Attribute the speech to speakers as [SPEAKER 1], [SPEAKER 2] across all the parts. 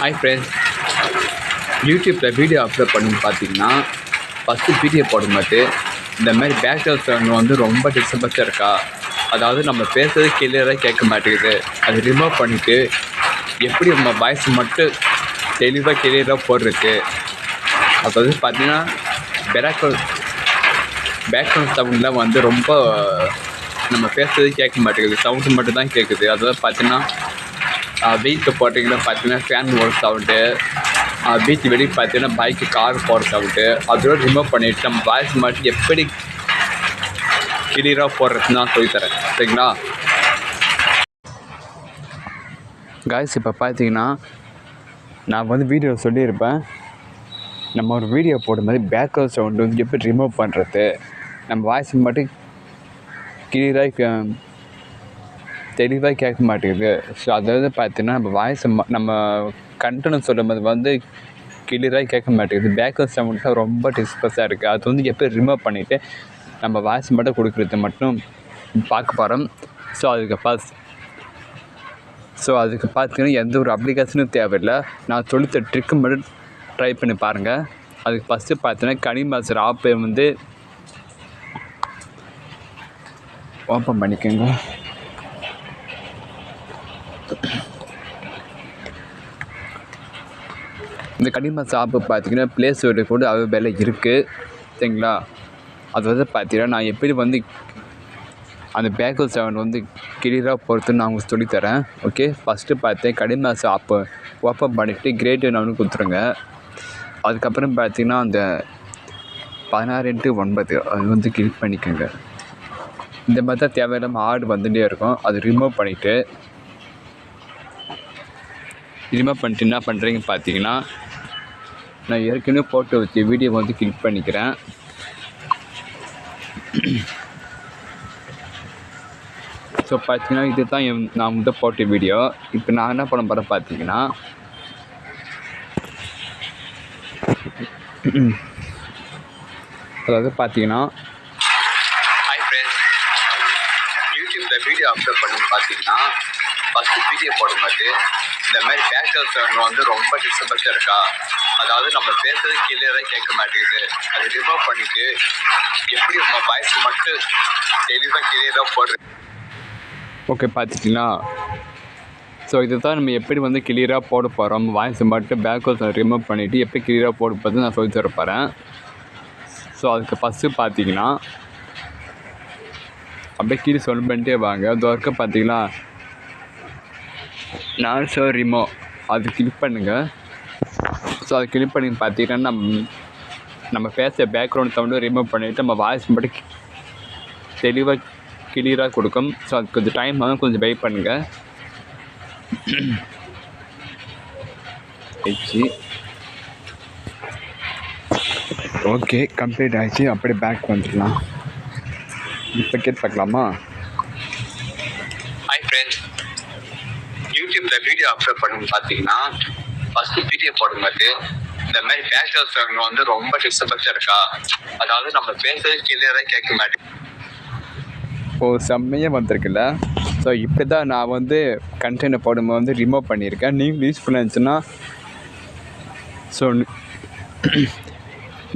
[SPEAKER 1] Hi friends யூடியூப்பில் video upload பண்ணி பார்த்தீங்கன்னா ஃபஸ்ட்டு வீடியோ போடும்போது இந்த மாதிரி பேக்ரவுண்ட் சவுண்ட் வந்து ரொம்ப டிஸ்டர்பன்ஸாக இருக்கா? அதாவது நம்ம பேசுறது கிளியராக கேட்க மாட்டேங்குது. அதை ரிமூவ் பண்ணிவிட்டு எப்படி நம்ம வாய்ஸ் மட்டும் தெளிவாக கிளியராக போடுறதுக்கு அதாவது பார்த்தீங்கன்னா பேக்ரவுண்ட் பேக்ரவுண்ட் சவுண்ட்லாம் வந்து ரொம்ப நம்ம பேசுறது கேட்க மாட்டேங்குது. சவுண்டு மட்டும் தான் கேட்குது. அதாவது பார்த்தீங்கன்னா பீச்சில் போட்டிங்கன்னா பார்த்தீங்கன்னா ஃபேன் ஓட சவுண்டு பீச் வெளியே பார்த்தீங்கன்னா பைக்கு கார் போகிற சவுண்டு அதோட ரிமூவ் பண்ணிவிட்டு நம்ம வாய்ஸ் மட்டும் எப்படி கிளியராக போடுறதுன்னு நான் சொல்லித்தரேன் சரிங்களா? காய்ஸ் இப்போ பார்த்தீங்கன்னா நான் வந்து வீடியோ சொல்லியிருப்பேன். நம்ம ஒரு வீடியோ போடும்போது பேக்ரவுண்ட் சவுண்டு வந்து எப்படி ரிமூவ் பண்ணுறது நம்ம வாய்ஸ் மட்டும் கிளியராக தெளிவாக கேட்க மாட்டேங்குது. ஸோ அதாவது பார்த்தீங்கன்னா நம்ம வாய்ஸ் நம்ம கண்டனம் சொல்லும்போது வந்து கிளியராக கேட்க மாட்டேங்குது. பேக்ரவுண்ட் சவுண்ட் தான் ரொம்ப டிஸ்பஸாக இருக்குது அது வந்து எப்படி ரிமூவ் பண்ணிவிட்டு நம்ம வாய்ஸ் மட்டும் கொடுக்குறது மட்டும் பார்க்க போகிறோம் ஸோ அதுக்கு ஃபஸ்ட் ஸோ அதுக்கு பார்த்தீங்கன்னா எந்த ஒரு அப்ளிகேஷனும் தேவையில்லை. நான் சொல்லித்த ட்ரிக்கு மட்டும் ட்ரை பண்ணி பாருங்கள் அதுக்கு ஃபஸ்ட்டு பார்த்தீங்கன்னா கனி மாஸ்டர் ஆப்பை வந்து ஓப்பன் பண்ணிக்கோங்க. இந்த கனிம சாப்பு பார்த்தீங்கன்னா ப்ளே ஸ்டோரில் கூட அவைலபிளாக இருக்குது சரிங்களா? அது வந்து பார்த்தீங்கன்னா நான் எப்படி வந்து அந்த பேக்கல் செவன் வந்து கிளியராக பொறுத்து நான் உங்களுக்கு சொல்லித்தரேன் ஓகே ஃபஸ்ட்டு பார்த்தேன் கடிமா சாப்பு ஓப்பன் பண்ணிவிட்டு கிரேட் நான் கொடுத்துருங்க. அதுக்கப்புறம் பார்த்தீங்கன்னா அந்த பதினாறு இன்ட்டு ஒன்பது அது வந்து கிளிக் பண்ணிக்கோங்க. இந்த மாதிரி தான் தேவையில்லாமல் ஆடு வந்துகிட்டே இருக்கும். அது ரிமூவ் பண்ணிவிட்டு ரிமூவ் பண்ணிட்டு என்ன பண்ணுறீங்க பார்த்தீங்கன்னா நான் ஏற்கனவே ஃபோட்டோ வச்சு வீடியோ வந்து கிளிக் பண்ணிக்கிறேன். ஸோ பார்த்தீங்கன்னா இது தான் என் நான் வந்து போட்ட வீடியோ இப்போ நான் என்ன பண்ண போகிறேன் பார்த்தீங்கன்னா அதாவது பார்த்தீங்கன்னா யூடியூப்பில் வீடியோ அப்லோட் பண்ணி பார்த்தீங்கன்னா ஃபஸ்ட்டு வீடியோ போடும்போது இந்த மாதிரி பேக்ரவுண்ட் சவுண்ட் வந்து ரொம்ப டிஸ்டர்பன்ஸாக இருக்கா? அதாவது நம்ம பேசுறது கிளியராக கேட்க மாட்டேங்குது. அதை ரிமூவ் பண்ணிவிட்டு எப்படி நம்ம வாய்ஸ் மட்டும் தெளிவாக கிளியராக போடுறது? ஓகே பார்த்துட்டிங்களா ஸோ இதை தான் நம்ம எப்படி வந்து கிளியராக போட போகிறோம் வாய்ஸ் மட்டும் பேக்ரவுண்ட் ரிமூவ் பண்ணிவிட்டு எப்படி கிளியராக போட போகிறது நான் சொல்லி தர போகிறேன் ஸோ அதுக்கு ஃபஸ்ட்டு பார்த்தீங்கன்னா அப்படியே கீழே சொல் பண்ணிட்டே வாங்க. அது ஒர்க்கை பார்த்தீங்கன்னா நான் ஸோ ரிமோ. அது கிளிக் பண்ணுங்கள் ஸோ அதை கிளிக் பண்ணி பார்த்தீங்கன்னா நம்ம நம்ம பேச பேக்ரவுண்ட் சவுண்டும் ரிமூவ் பண்ணிவிட்டு நம்ம வாய்ஸ் மட்டும் தெளிவாக கிளியராக கொடுக்கும். ஸோ அதுக்கு கொஞ்சம் டைம் ஆகும். கொஞ்சம் வெயிட் பண்ணுங்கள் ஆயிடுச்சு. ஓகே கம்ப்ளீட் ஆயிடுச்சு. அப்படியே பேக் வந்துடலாம். இப்போ கேட் பார்க்கலாமா? ஹாய் ஃப்ரெண்ட்ஸ் யூடியூப்ல வீடியோ அப்லோட் பண்ணி பார்த்தீங்கன்னா ஃபஸ்ட்டு வீடியோ போடும்போது இந்த மாதிரி பேக்ரவுண்ட் சவுண்ட் வந்து ரொம்ப டிஸ்டர்பன்ஸாக இருக்கா? அதாவது நம்ம பேசுறது கிளியராக கேட்க மாட்டேங்குது ஓ செம்மையாக வந்திருக்குல்ல? ஸோ இப்போ தான் நான் வந்து கண்டென்ட் போடும்போது வந்து ரிமூவ் பண்ணியிருக்கேன். நீங்கள் யூஸ்ஃபுல்லாக இருந்துச்சுன்னா ஸோ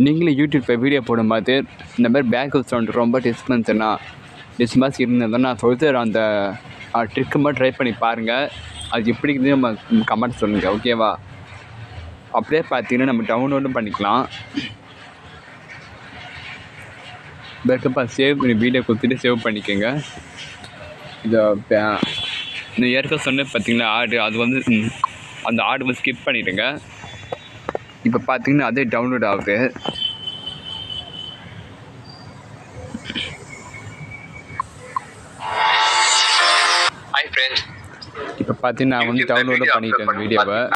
[SPEAKER 1] நீங்களும் யூடியூப்பில் வீடியோ போடும்போது இந்த மாதிரி பேக்ரவுண்ட் சவுண்ட் ரொம்ப டிஸ்டன்ஸ்னா டிஸ்டன்ஸ் இருந்ததுன்னா நான் சொல்லிட்டு அந்த ட்ரிக்கு மட்டும் ட்ரை பண்ணி பாருங்கள் அது எப்படி இருக்குதுன்னு நம்ம கமெண்ட் சொல்லுங்கள் ஓகேவா அப்படியே பார்த்தீங்கன்னா நம்ம டவுன்லோடும் பண்ணிக்கலாம். பேக்கப்பா சேவ் பண்ணி வீடியோ கொடுத்துட்டு சேவ் பண்ணிக்கோங்க. இதை இந்த ஏற்கனவே சொன்னேன் பார்த்தீங்களா ஆடு அது வந்து அந்த ஆடு வந்து ஸ்கிப் பண்ணிவிடுங்க இப்போ பார்த்தீங்கன்னா அதே டவுன்லோட் ஆகுது. ஹாய் ஃப்ரெண்ட்ஸ் பார்த்தீங்கன்னா நான் வந்து டவுன்லோடும் பண்ணிட்டேன் வீடியோவை.